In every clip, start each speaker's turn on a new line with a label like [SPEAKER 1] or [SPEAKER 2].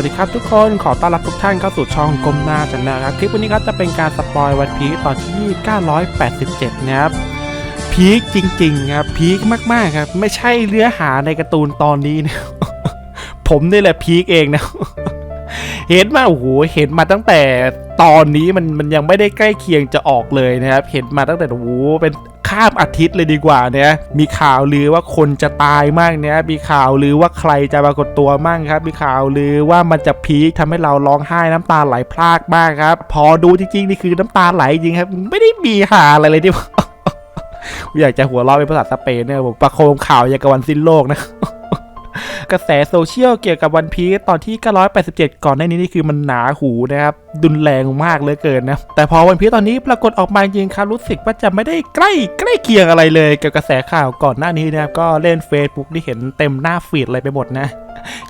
[SPEAKER 1] วัสดีครับทุกคนขอต้อนรับทุกท่านเข้าสู่ช่องกลมหน้าจันนะครับคลิปวันนี้ครับจะเป็นการสปอยวันพีตอนที่ 987 นะครับพีคจริงๆครับพีคมากๆครับไม่ใช่เนื้อหาในการ์ตูนตอนนี้นะผมนี่แหละพีคเองนะเห็นมาโอ้โหเห็นมาตั้งแต่ตอนนี้มันมันยังไม่ได้ใกล้เคียงจะออกเลยนะครับ เห็นมาตั้งแต่โอ้โหเป็น ข้ามอาทิตย์เลยดีกว่าเนี่ยมีข่าวลือว่าคนจะตายมากเนี่ยมีข่าวลือว่าใครจะปรากฏตัวมั่งครับ มีข่าวลือว่ามันจะพีคทำให้เราร้องไห้น้ำตาไหลพรากมากครับ พอดูจริงๆนี่คือน้ำตาไหลจริงครับ ไม่ได้มีหาอะไรเลยที่อยากจะหัวเราะเป็นภาษาสเปนเนี่ยผมประโคมข่าวอย่างกับวันสิ้นโลกนะกระแสโซเชียลเกี่ยวกับวันพีซตอนที่ 987 ก่อนหน้านี้นี่คือมันหนาหูนะครับดุนแรงมากเลยเกินนะ แต่พอวันพีตอนนี้ปรากฏออกมาจริงครับรู้สึกว่าจะไม่ได้ใกล้ใกล้เคียงอะไรเลยเกี่ยวกับกระแสข่าวก่อนหน้านี้นะครับก็เล่น Facebook ที่เห็นเต็มหน้าฟีดอะไรไปหมดนะ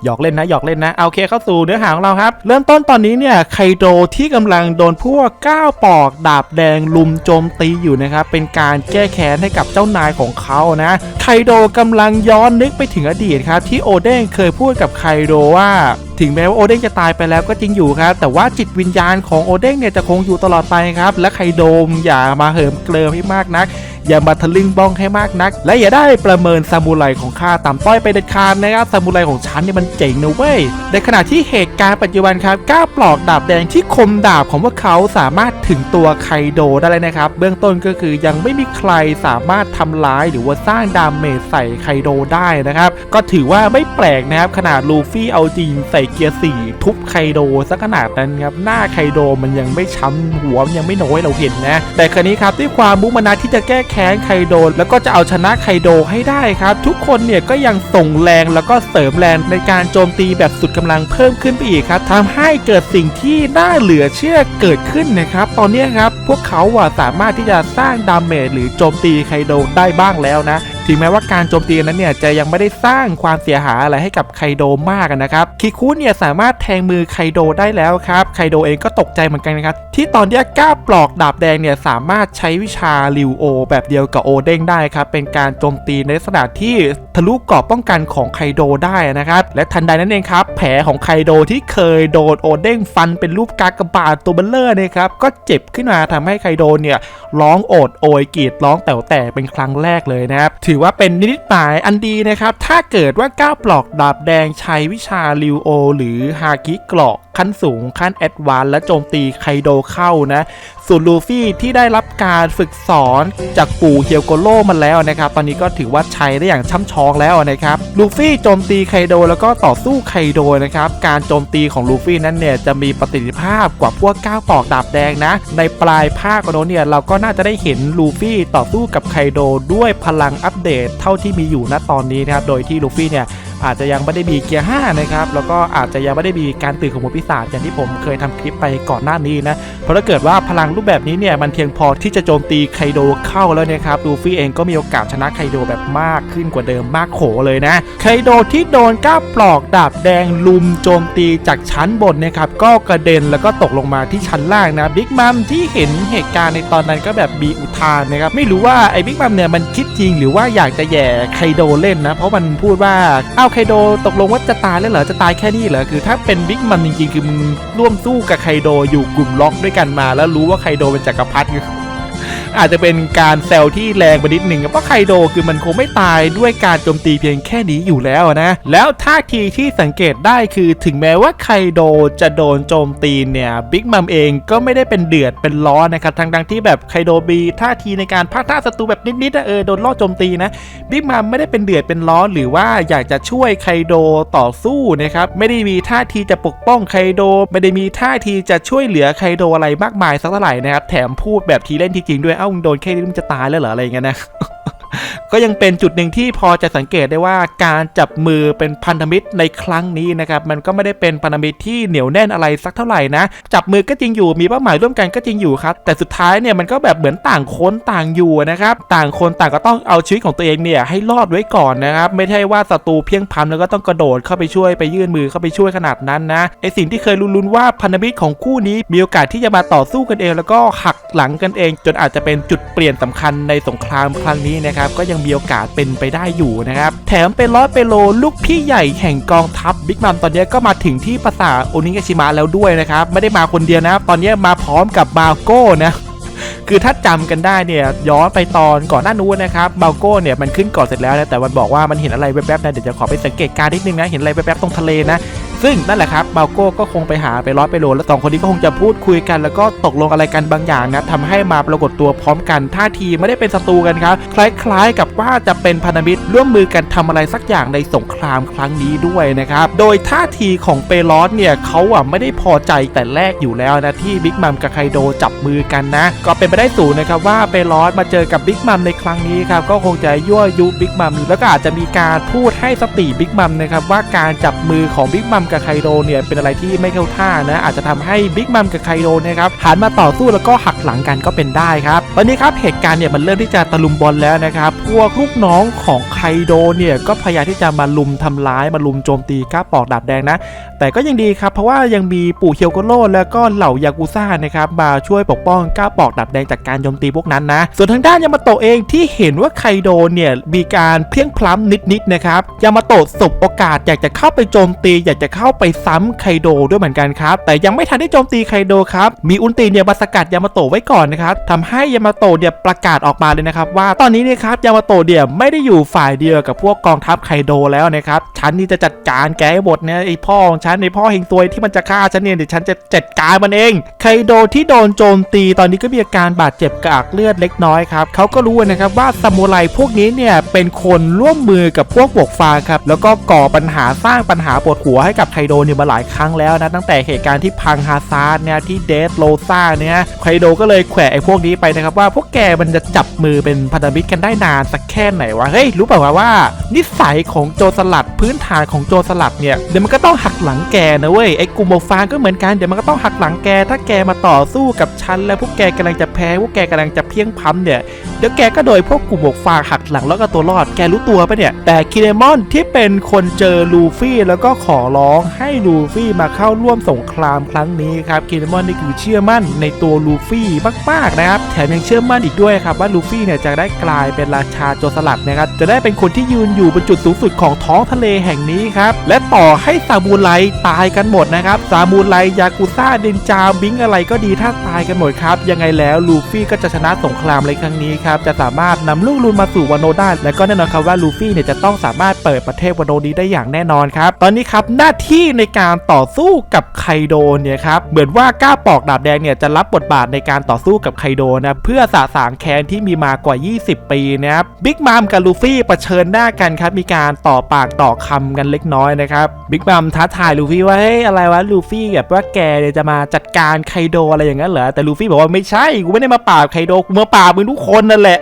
[SPEAKER 1] หยอกเล่นนะหยอกเล่นนะเอาโอเคเข้าสู่เนื้อหาของเราครับ เริ่มต้นตอนนี้เนี่ยไคโดที่กำลังโดนพวกก้าวปอกดาบแดงลุมโจมตีอยู่นะครับ เป็นการแก้แค้นให้กับเจ้านายของเขานะไคโดกำลังย้อนนึกไปถึงอดีตครับ ที่โอเด้งเคยพูดกับไคโดว่า ถึงแม้ว่าโอเด้งจะตายไปแล้วก็จริงอยู่ครับแต่ว่าจิตวิญญาณของโอเด้งเนี่ยจะคงอยู่ตลอดไปครับและไคโดมอย่ามาเหิมเกลิมให้มากนัก อย่ามาทะลึ่งบ้องให้มากนัก และอย่าได้ประเมินซามูไรของข้าต่ำต้อยไปเด็ดขาดนะครับซามูไรของฉันเนี่ยมันเจ๋งนะเว้ยในขณะที่เหตุการณ์ปัจจุบันครับก้าปลอกดาบแดงที่คมดาบของพวกเขาสามารถถึงตัวไคโดได้เลยนะครับ เบื้องต้นก็คือยังไม่มีใครสามารถทำร้ายหรือว่าสร้างดาเมจใส่ไคโดได้นะครับ ก็ถือว่าไม่แปลกนะครับขนาดลูฟี่เอาจริงใส่เกียร์สี่ทุบไคโดซะขนาดนั้นครับหน้าไคโดมันยังไม่ช้ำหัวมันยังไม่น้อยเราเห็นนะแต่คราวนี้ครับด้วยความมุ่งมั่นที่จะแก้แค้นไคโดแล้วก็จะเอาชนะไคโดให้ได้ครับ ทุกคนเนี่ยก็ยังส่งแรงแล้วก็เสริมแรงในการโจมตีแบบสุดกำลังเพิ่มขึ้นไปอีกครับทำให้เกิดสิ่งที่น่าเหลือเชื่อเกิดขึ้นนะครับ ตอนนี้ครับพวกเขาอะสามารถที่จะสร้างดาเมจหรือโจมตีไคโดได้บ้างแล้วนะ ถึงแม้ว่าการโจมตีนั้นเนี่ยจะยังไม่ได้สร้างความเสียหายอะไรให้กับไคโดมากนะครับคิคุเนี่ยสามารถแทงมือไคโดได้แล้วครับไคโดเองก็ตกใจเหมือนกันนะครับที่ตอนเนี้ยก้าปลอกดาบแดงเนี่ยสามารถใช้วิชาลิวโอ แบบเดียวกับโอเด้งได้ครับเป็นการโจมตีในลักษณะที่ทะลุเกราะป้องกันของไคโดได้นะครับและทันใดนั้นเองครับแผลของไคโดที่เคยโดนโอเด้งฟันเป็นรูปกากบาทตัวเบลเลอร์เนี่ยครับก็เจ็บขึ้นมาทำให้ไคโดเนี่ยร้องโอดโอยกรีดร้องแต๋วแตกเป็นครั้งแรกเลยนะครับถือว่าเป็นนิดหมายอันดีนะครับ ถ้าเกิดว่าก้าวปลอกดาบแดงใช้วิชาลิวโอ หรือฮากิเกราะขั้นสูงขั้นแอดวานและโจมตีไคโดเข้านะ ส่วนลูฟี่ที่ได้รับการฝึกสอนจากปู่เฮียวโกโร่มาแล้วนะครับ ตอนนี้ก็ถือว่าใช้ได้อย่างช่ำชองแล้วนะครับ ลูฟี่โจมตีไคโดแล้วก็ต่อสู้ไคโดนะครับ การโจมตีของลูฟี่นั้นเนี่ยจะมีประสิทธิภาพกว่าพวกก้าวปอกดาบแดงนะ ในปลายภาคโน้นเนี่ยเราก็น่าจะได้เห็นลูฟี่ต่อสู้กับไคโดด้วยพลังอัปเดตเท่าที่มีอยู่ณตอนนี้นะครับ โดยที่ลูฟี่เนี่ย อาจจะยังไม่ได้มีเกียร์5นะครับแล้วก็อาจจะยังไม่ได้มีการตื่นของหมดปีศาจอย่างที่ผมเคยทำคลิปไปก่อนหน้านี้นะเพราะถ้าเกิดว่าพลังรูปแบบนี้เนี่ยมันเพียงพอที่จะโจมตีไคโดเข้าแล้วนะครับลูฟี่เองก็มีโอกาสชนะไคโดแบบมากขึ้นกว่าเดิมมากโขเลยนะไคโดที่โดนก้าวปลอกดาบแดงลุมโจมตีจากชั้นบนนะครับก็กระเด็นแล้วก็ตกลงมาที่ชั้นล่างนะบิ๊กมัมที่เห็นเหตุการณ์ในตอนนั้นก็แบบมีอุทานนะครับไม่รู้ว่าไอ้บิ๊กมัมเนี่ยมันคิดจริงหรือว่าอยากจะแย่ไคโดเล่นนะเพราะมันพูดว่าอ้าไคโดตกลงว่าจะตายแล้วเหรอจะตายแค่นี้เหรอคือ ถ้าเป็นบิ๊กมันจริงๆคือมึงร่วมสู้กับไคโดอยู่กลุ่มล็อกด้วยกันมา แล้วรู้ว่าไคโดเป็นจักรพรรดิ อาจจะเป็นการแซวที่แรงไปนิดหนึ่งเพราะไคโดคือมันคงไม่ตายด้วยการโจมตีเพียงแค่นี้อยู่แล้วนะ แล้วท่าทีที่สังเกตได้คือถึงแม้ว่าไคโดจะโดนโจมตีเนี่ยบิ๊กมัมเองก็ไม่ได้เป็นเดือดเป็นร้อนนะครับทั้งดังที่แบบไคโดมีท่าทีในการพักท่าศัตรูแบบนิดๆนะเออโดนล่อโจมตีนะบิ๊กมัมไม่ได้เป็นเดือดเป็นร้อนหรือว่าอยากจะช่วยไคโดต่อสู้นะครับไม่ได้มีท่าทีจะปกป้องไคโดไม่ได้มีท่าทีจะช่วยเหลือไคโดอะไรมากมายสักเท่าไหร่นะครับแถมพูดแบบทีเล่นทีจริงด้วยเอ้ามึงโดนแค่นี้มึงจะตายแล้วเหรออะไรเงี้ยนะ ก็ยังเป็นจุดหนึ่งที่พอจะสังเกตได้ว่าการจับมือเป็นพันธมิตรในครั้งนี้นะครับมันก็ไม่ได้เป็นพันธมิตรที่เหนียวแน่นอะไรสักเท่าไหร่นะ จับมือก็จริงอยู่มีเป้าหมายร่วมกันก็จริงอยู่ครับ แต่สุดท้ายเนี่ยมันก็แบบเหมือนต่างคนต่างอยู่นะครับต่างคนต่างก็ต้องเอาชีวิตของตัวเองเนี่ยให้รอดไว้ก่อนนะครับไม่ใช่ว่าศัตรูเพียงพำแล้วก็ต้องกระโดดเข้าไปช่วยไปยื่นมือเข้าไปช่วยขนาดนั้นนะไอสิ่งที่เคยลุ้นๆว่าพันธมิตรของคู่นี้มีโอกาสที่จะมาต่อสู้กันเอง แล้วก็หักหลังกันเอง จนอาจจะเป็นจุดเปลี่ยนสำคัญในสงครามครั้งนี้นะครับก็ยังมีโอกาสเป็นไปได้อยู่นะครับแถมเป็นร้อยเปโลลูกพี่ใหญ่แห่งกองทัพบิ๊กมัมตอนนี้ก็มาถึงที่ปราสาทโอนิงาชิมะแล้วด้วยนะครับไม่ได้มาคนเดียวนะตอนนี้มาพร้อมกับบาโก้นะคือถ้าจำกันได้เนี่ยย้อนไปตอนก่อนหน้านู้นนะครับบาโก้เนี่ยมันขึ้นเก่อนเสร็จแล้วนะแต่มันบอกว่ามันเห็นอะไรแวบๆนะเดี๋ยวจะขอไปสังเกตการนิดนึงนะเห็นอะไรแวบๆตรงทะเลนะ ซึ่งนั่นแหละครับบาโก้ก็คงไปหาไปร้อยไปโลแล้วสองคนนี้ก็คงจะพูดคุยกัน แล้วก็ตกลงอะไรกันบางอย่างนะทำให้มาปรากฏตัวพร้อมกันท่าทีไม่ได้เป็นศัตรูกันครับ คล้ายๆ กับว่าจะเป็นพันธมิตรร่วมมือกันทำอะไรสักอย่างในสงครามครั้งนี้ด้วยนะครับ โดยท่าทีของเปรอสเนี่ยเขาอะไม่ได้พอใจแต่แรกอยู่แล้วนะที่บิ๊กมัมกับไคโดจับมือกันนะ ก็เป็นไปได้สูงนะครับว่าเปรอสมาเจอกับบิ๊กมัมในครั้งนี้ครับก็คงจะยั่วยุบิ๊กมัมแล้วก็อาจจะมีการพูดให้สติบิ๊กมัมนะครับว่าการจับมือของบิ๊กมัมกับไคโดเนี่ยเป็นอะไรที่ไม่เข้าท่านะอาจจะทำให้บิ๊กมัมกับไคโดนะครับหันมาต่อสู้แล้วก็หักหลังกันก็เป็นได้ครับตอนนี้ครับเหตุการณ์เนี่ยมันเริ่มที่จะตะลุมบอลแล้วนะครับพวกลูกน้องของไคโดเนี่ยก็พยายามที่จะมาลุมทำร้ายมาลุมโจมตีก้าปอกดาบแดงนะ แต่ก็ยังดีครับเพราะว่ายังมีปู่เคียวโกโร่แล้วก็เหล่ายากุซ่านะครับมาช่วยปกป้องก้าปอกดาบแดงจากการโจมตีพวกนั้นนะส่วนทางด้านยามาโตะเองที่เห็นว่าไคโดเนี่ยมีการเพลียงพล้ำนิดๆนะครับยามาโตะสบโอกาสอยากจะเข้าไปโจมตี อยากจะเข้า้าไปซ้ำไคโดด้วยเหมือนกันครับ แต่ยังไม่ทันได้โจมตีไคโดครับ มีอุลตีเนี่ยมาสกัดยามาโตไว้ก่อนนะครับทำให้ยามาโตเนี่ยประกาศออกมาเลยนะครับ ว่าตอนนี้เนี่ยครับยามาโตเนี่ยไม่ได้อยู่ฝ่ายเดียวกับพวกกองทัพไคโดแล้วนะครับฉันนี่จะจัดการแกให้หมดเนี่ยไอพ่อของฉันไอพ่อเฮงซวยที่มันจะฆ่าฉันเนี่ยเดี๋ยวฉันจะจัดการมันเอง ไคโดที่โดนโจมตีตอนนี้ก็มีอาการบาดเจ็บกระอักเลือดเล็กน้อยครับเขาก็รู้นะครับว่าซามูไรพวกนี้เนี่ยเป็นคนร่วมมือกับพวกบวกฟางครับแล้วก็ก่อปัญหาสร้างปัญหาปวดหัวให้กับไคโดเนี่ยมาหลายครั้งแล้วนะตั้งแต่เหตุการณ์ที่พังฮาซาร์ดเนี่ยที่เดสโลซ่าเนี่ยไคโดก็เลยแขวะไอ้พวกนี้ไปนะครับว่าพวกแกมันจะจับมือเป็นพันธมิตรกันได้นานสักแค่ไหนวะเฮ้ยรู้เปล่าวะว่า นิสัยของโจรสลัดพื้นฐานของโจรสลัดเนี่ยเดี๋ยวมันก็ต้องหักหลังแกนะเว้ยไอ้กุมบวกฟางก็เหมือนกันเดี๋ยวมันก็ต้องหักหลังแก ถ้าแกมาต่อสู้กับฉันแล้วพวกแกกำลังจะแพ้พวกแกกำลังจะเพียงพล้ำเนี่ยเดี๋ยวแกก็โดยพวกกลุ่มบวกฟางหักหลังแล้วก็ตัวรอดแกรู้ตัวปะเนี่ยแต่คิเนมอนที่เป็นคนเจอลูฟี่แล้วก็ขอร้องให้ลูฟี่มาเข้าร่วมสงครามครั้งนี้ครับคินมอนนี่คือเชื่อมั่นในตัวลูฟี่มากๆนะครับแถมยังเชื่อมั่นอีกด้วยครับว่าลูฟี่เนี่ยจะได้กลายเป็นราชาโจรสลัดนะครับจะได้เป็นคนที่ยืนอยู่บนจุดสูงสุดของท้องทะเลแห่งนี้ครับและต่อให้ซามูไรตายกันหมดนะครับซามูไรยากุซ่าเดนจาบิงอะไรก็ดีถ้าตายกันหมดครับยังไงแล้วลูฟี่ก็จะชนะสงครามในครั้งนี้ครับจะสามารถนำลูกลูนมาสู่วานโนได้และก็แน่นอนครับว่าลูฟี่เนี่ยจะต้องสามารถเปิดประเทศวานโนนี้ได้อย่างแน่นอนครับตอนนี้ครับน้าที่ในการต่อสู้กับไคโดเนี่ยครับเหมือนว่าก้าปอกดาบแดงเนี่ยจะรับบทบาทในการต่อสู้กับไคโดนะเพื่อสะสางแค้นที่มีมากว่า 20 ปีนะครับบิ๊กมามกับลูฟี่เชิญหน้ากันครับมีการต่อปากต่อคำกันเล็กน้อยนะครับบิ๊กมามท้าทายลูฟี่ว่าเฮ้ยอะไรวะลูฟี่แบบว่าแกเนี่ยจะมาจัดการไคโดอะไรอย่างนั้นเหรอแต่ลูฟี่บอกว่าไม่ใช่กูไม่ได้มาปราบไคโดกูมาปราบมึงทุกคนนั่นแหละ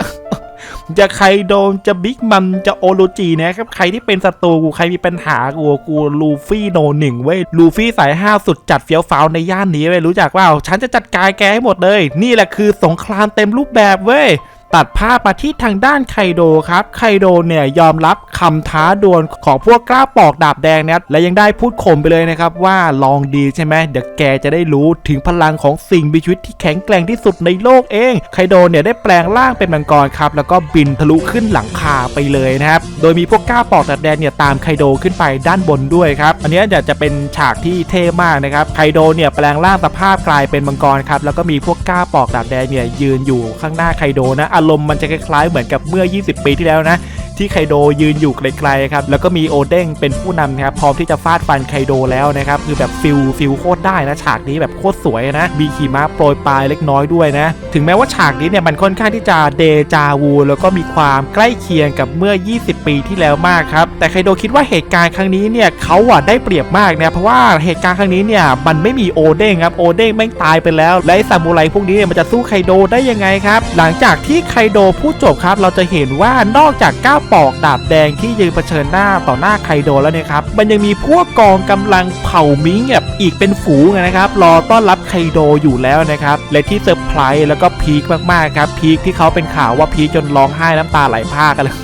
[SPEAKER 1] จะใครโดนจะบิ๊กมัมจะโอโลจีนะครับ ใครที่เป็นศัตรูกูใครมีปัญหากูกูลูฟี่โนหนึ่งเว้ยลูฟี่สายห้าวสุดจัดเฟี้ยวฟ้าวในย่านนี้เว้ยรู้จักว่าฉันจะจัดการแกให้หมดเลย นี่แหละคือสงครามเต็มรูปแบบเว้ย ตัดภาพมาที่ทางด้านไคโดครับ ไคโดเนี่ยยอมรับคำท้าดวลของพวกกล้าปอกดาบแดงเนี่ยและยังได้พูดข่มไปเลยนะครับว่าลองดีใช่ไหมเดี๋ยวแกจะได้รู้ถึงพลังของสิ่งมีชีวิตที่แข็งแกร่งที่สุดในโลกเอง ไคโดเนี่ยได้แปลงร่างเป็นมังกรครับแล้วก็บินทะลุขึ้นหลังคาไปเลยนะครับ โดยมีพวกกล้าปอกดาบแดงเนี่ยตามไคโดขึ้นไปด้านบนด้วยครับ อันนี้ยเดี๋ยจะเป็นฉากที่เท่มากนะครับ ไคโดเนี่ยแปลงร่างสภาพกลายเป็นมังกรครับแล้วก็มีพวกกล้าปอกดาบแดงเนี่ยยืนอยู่ข้างหน้าไคโดนะอารมณ์มันจะคล้ายๆเหมือนกับเมื่อ 20 ปีที่แล้วนะ ที่ไคโดยืนอยู่ไกลๆครับแล้วก็มีโอเด้งเป็นผู้นำนะครับพร้อมที่จะฟาดฟันไคโดแล้วนะครับคือแบบฟิลฟิลโคตรได้นะฉากนี้แบบโคตรสวยนะมีขี่ม้าโปรยปลายเล็กน้อยด้วยนะถึงแม้ว่าฉากนี้เนี่ยมันค่อนข้างที่จะเดจาวู แล้วก็มีความใกล้เคียงกับเมื่อ 20 ปีที่แล้วมากครับแต่ไคโดคิดว่าเหตุการณ์ครั้งนี้เนี่ยเขาอะได้เปรียบมากนะเพราะว่าเหตุการณ์ครั้งนี้เนี่ยมันไม่มีโอเด้งครับโอเด้งแม่งตายไปแล้ว และซามูไรพวกนี้เนี่ยมันจะสู้ไคโดได้ยังไงครับหลังจากที่ไคโดพูดจบครับเราจะเห็นว่านอกจากก้าวปอกดาบแดงที่ยืนเผชิญหน้าต่อหน้าไคโดแล้วเนี่ยครับ มันยังมีพวกกองกำลังเผ่ามิงแบบอีกเป็นฝูงนะครับรอต้อนรับไคโดอยู่แล้วนะครับและที่เซอร์ไพรส์แล้วก็พีคมากๆครับพีคที่เขาเป็นข่าวว่าพีคจนร้องไห้น้ำตาไหลพากันเลย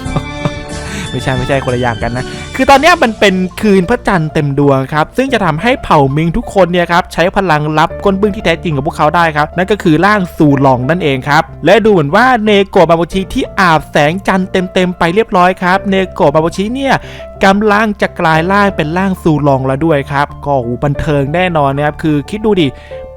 [SPEAKER 1] ไม่ใช่ไม่ใช่คนละอย่างกันนะ คือตอนนี้มันเป็นคืนพระจันทร์เต็มดวงครับ ซึ่งจะทำให้เผ่ามิงทุกคนเนี่ยครับใช้พลังลับก้นบึ้งที่แท้จริงของพวกเขาได้ครับ นั่นก็คือร่างซูลองนั่นเองครับ และดูเหมือนว่าเนโกะบาโบชิที่อาบแสงจันทร์เต็มๆไปเรียบร้อยครับ เนโกะบาโบชิเนี่ยกำลังจะกลายร่างเป็นร่างซูลองแล้วด้วยครับ ก็บันเทิงแน่นอนนะครับ คือคิดดูดิ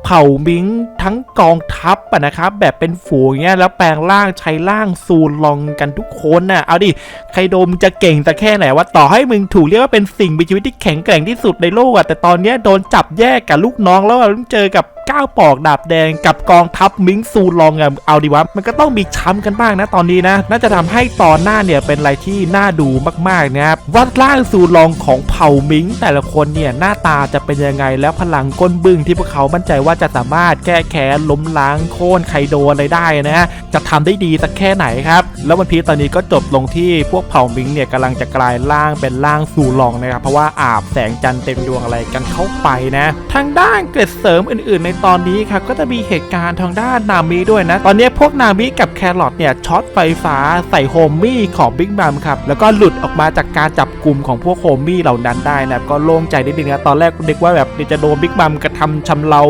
[SPEAKER 1] เผ่ามิงทั้งกองทัพอะนะครับ แบบเป็นฝูงเงี้ยแล้วแปลงร่างใช้ร่างซูลองกันทุกคนน่ะเอาดิใครโดมจะเก่งแต่แค่ไหนว่าต่อให้มึงถูกเรียกว่าเป็นสิ่งมีชีวิตที่แข็งแกร่งที่สุดในโลกอะแต่ตอนเนี้ยโดนจับแยกกับลูกน้องแล้วอะต้องเจอกับก้าวปอกดาบแดงกับกองทัพมิงซูลองอะเอาดิวะมันก็ต้องมีช้ำกันบ้างนะตอนนี้นะ น่าจะทำให้ตอนหน้าเนี่ยเป็นอะไรที่น่าดูมากๆนะครับว่าร่างซูลองของเผ่ามิงแต่ละคนเนี่ยหน้าตาจะเป็นยังไงแล้วพลังก้นบึ้งที่พวกเขามั่นใจว่าว่าจะสามารถแก้แค้นล้มล้างโค่นไคโดอะไรได้นะฮะจะทำได้ดีสักแค่ไหนครับ แล้ววันพีตอนนี้ก็จบลงที่พวกเผ่ามิงเนี่ยกำลังจะกลายร่างเป็นร่างซูลองนะครับเพราะว่าอาบแสงจันทร์เต็มดวงอะไรกันเข้าไปนะ ทางด้านเกร็ดเสริมอื่น ๆ ในตอนนี้ครับก็จะมีเหตุการณ์ทางด้านนามิด้วยนะ ตอนนี้พวกนามิกับแครอทเนี่ยช็อตไฟฟ้าใส่โฮมมี่ของบิ๊กบัมครับแล้วก็หลุดออกมาจากการจับกลุ่มของพวกโฮมมี่เหล่านั้นได้นะก็โล่งใจนิดนึงนะตอนแรกนึกว่าแบบจะโดนบิ๊กบัมกระทำชำเรา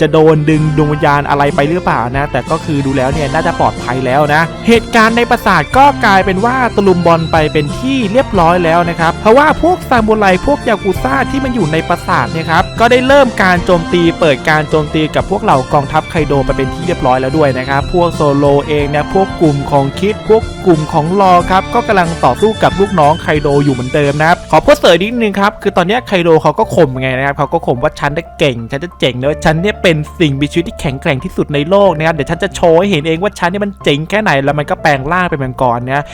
[SPEAKER 1] จะโดนดึงดวงวิญญาณอะไรไปหรือเปล่านะ แต่ก็คือดูแล้วเนี่ยน่าจะปลอดภัยแล้วนะ เหตุการณ์ในปราสาทก็กลายเป็นว่าตลุมบอลไปเป็นที่เรียบร้อยแล้วนะครับ เพราะว่าพวกซามูไรพวกยากุซ่าที่มันอยู่ในปราสาทเนี่ยครับก็ได้เริ่มการโจมตีเปิดการโจมตีกับพวกเหล่ากองทัพไคโดไปเป็นที่เรียบร้อยแล้วด้วยนะครับ พวกโซโลเองเนี่ยพวกกลุ่มของคิด พวกกลุ่มของรอครับก็กำลังต่อสู้กับลูกน้องไคโดอยู่เหมือนเดิมนะครับขอพูดเสริมนิดนึงครับคือตอนนี้ไคโดเขาก็ข่มไงนะครับเขาก็ข่มว่าฉันได้เก่งฉันจะเจ๋งนะฉันเนี่ยเป็นสิ่งมีชีวิตที่แข็งแกร่งที่สุดในโลกนะครับเดี๋ยวฉันจะโชว์ให้เห็นเองว่าฉันเนี่ยมันเจ๋งแค่ไหนแล้วมันก็แปลงร่างเป็นมังกรนะ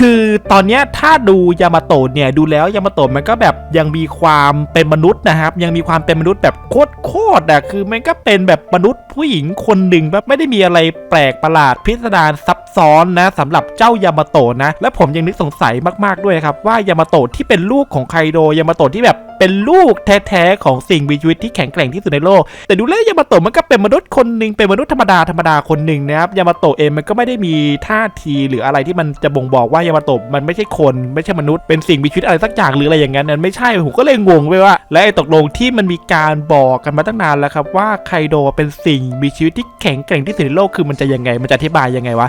[SPEAKER 1] คือตอนนี้ถ้าดูยามาโตะเนี่ยดูแล้วยามาโตะมันก็แบบยังมีความเป็นมนุษย์นะครับ ยังมีความเป็นมนุษย์แบบโคตรโคตรๆอะคือมันก็เป็นแบบมนุษย์ผู้หญิงคนหนึ่งแบบไม่ได้มีอะไรแปลกประหลาดพิสดารซับซ้อนนะสำหรับเจ้ายามาโตะนะ และผมยังนึกสงสัยมากๆด้วยครับว่ายามาโตะที่เป็นลูกของไคโดยามาโตะที่แบบเป็นลูกแท้ๆของสิ่งมีชีวิตที่แข็งแกร่งที่สุดในโลก แต่ดูแล้วยามาโตะมันก็เป็นมนุษย์คนหนึ่งเป็นมนุษย์ธรรมดาธรรมดาคนหนึ่งนะครับยามาโตะเองมันก็ไม่ได้มีท่าทีหรืออะไรที่มันจะบ่งบอกว่ายามาโตะมันไม่ใช่คนไม่ใช่มนุษย์เป็นสิ่งมีชีวิตอะไรสักอย่างหรืออะไรอย่างนั้นนั้นไม่ใช่ผมก็เลยงงไปว่า และไอ้ตกลงที่มันมีการบอกกันมาตั้งนานแล้วครับว่าไคโดเป็นสิ่งมีชีวิตที่แข็งแกร่งที่สุดในโลกคือมันจะยังไงมันจะอธิบายยังไงวะ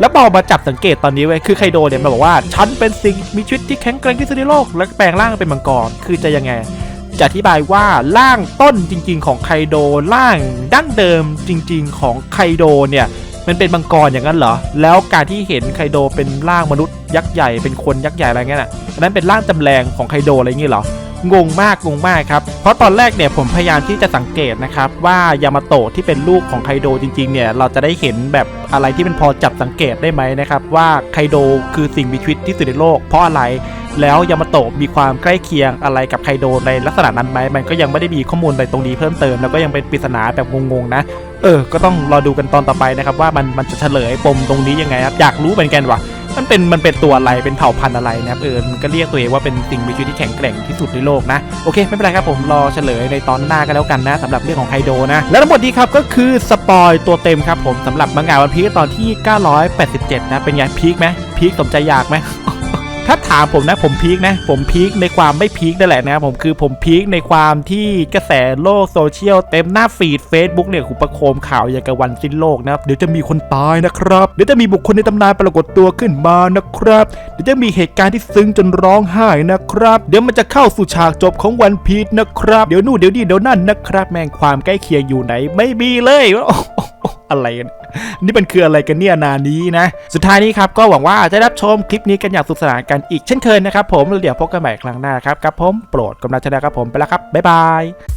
[SPEAKER 1] แล้วพอมาจับสังเกตตอนนี้เว้ย คือไคโดเนี่ยมันบอกว่า ฉันเป็นสิ่งมีชีวิตที่แข็งแกร่งที่สุดในโลก แล้วแปลงร่างเป็นมังกร คือจะยังไง จะอธิบายว่าร่างต้นจริง ๆ ของไคโดร่างดั้งเดิมจริง ๆ ของไคโดเนี่ย มันเป็นมังกรอย่างนั้นเหรอ แล้วการที่เห็นไคโดเป็นร่างมนุษย์ยักษ์ใหญ่เป็นคนยักษ์ใหญ่อะไรเงี้ยน่ะอันนั้นเป็นร่างจำแรงของไคโดอะไรอย่างงี้เหรองงมากงงมากครับ เพราะตอนแรกเนี่ยผมพยายามที่จะสังเกตนะครับ ว่ายามาโตะที่เป็นลูกของไคโดจริงๆเนี่ยเราจะได้เห็นแบบอะไรที่มันพอจับสังเกตได้ไหมนะครับ ว่าไคโดคือสิ่งมีชีวิตที่สุดในโลก เพราะอะไรแล้วยามาโตะมีความใกล้เคียงอะไรกับไคโดในลักษณะนั้นไหมมันก็ยังไม่ได้มีข้อมูลอะไรตรงนี้เพิ่มเติมแล้วก็ยังเป็นปริศนาแบบงงๆนะ เออ ก็ต้องรอดูกันตอนต่อไปนะครับว่ามันมันจะเฉลยปมตรงนี้ยังไงครับ อยากรู้เหมือนกันว่ามันเป็นมันเป็นตัวอะไร เป็นเผ่าพันธุ์อะไรนะครับเออ มันก็เรียกตัวเองว่าเป็นสิ่งมีชีวิตที่แข็งแกร่งที่สุดในโลกนะ โอเค ไม่เป็นไรครับผมรอเฉลยในตอนหน้ากันแล้วกันนะสำหรับเรื่องของไคโดนะ และทั้งหมดนี้ครับก็คือสปอยตัวเต็มครับผมสำหรับมังงะวันพีชตอนที่ 987 นะ เป็นไงพีคไหมพีคสมใจอยากไหม ถ้าถามผมนะผมพีคนะ ผมพีคในความไม่พีคนั่นแหละนะครับผมคือผมพีคในความที่กระแสโลกโซเชียลเต็มหน้าฟีด Facebook เนี่ยขุประโคมข่าวอย่างกับวันสิ้นโลกนะครับเดี๋ยวจะมีคนตายนะครับ เดี๋ยวจะมีบุคคลในตำนานปรากฏตัวขึ้นมานะครับ เดี๋ยวจะมีเหตุการณ์ที่ซึ้งจนร้องไห้นะครับ เดี๋ยวมันจะเข้าสู่ฉากจบของวันพีชนะครับ เดี๋ยวนู่นเดี๋ยวนี่เดี๋ยวนั่นนะครับ แม่งความใกล้เคียงอยู่ไหนไม่มีเลย อะไรกันนี่มันคืออะไรกันเนี่ยนานี้นะ สุดท้ายนี้ครับก็หวังว่าจะรับชมคลิปนี้กันอย่างสุขสนานกันอีกเช่นเคยนะครับผมแล้วเดี๋ยวพบกันใหม่ครั้งหน้าครับครับผมโปรดกำลังชนะครับผมไปแล้วครับบ๊ายบาย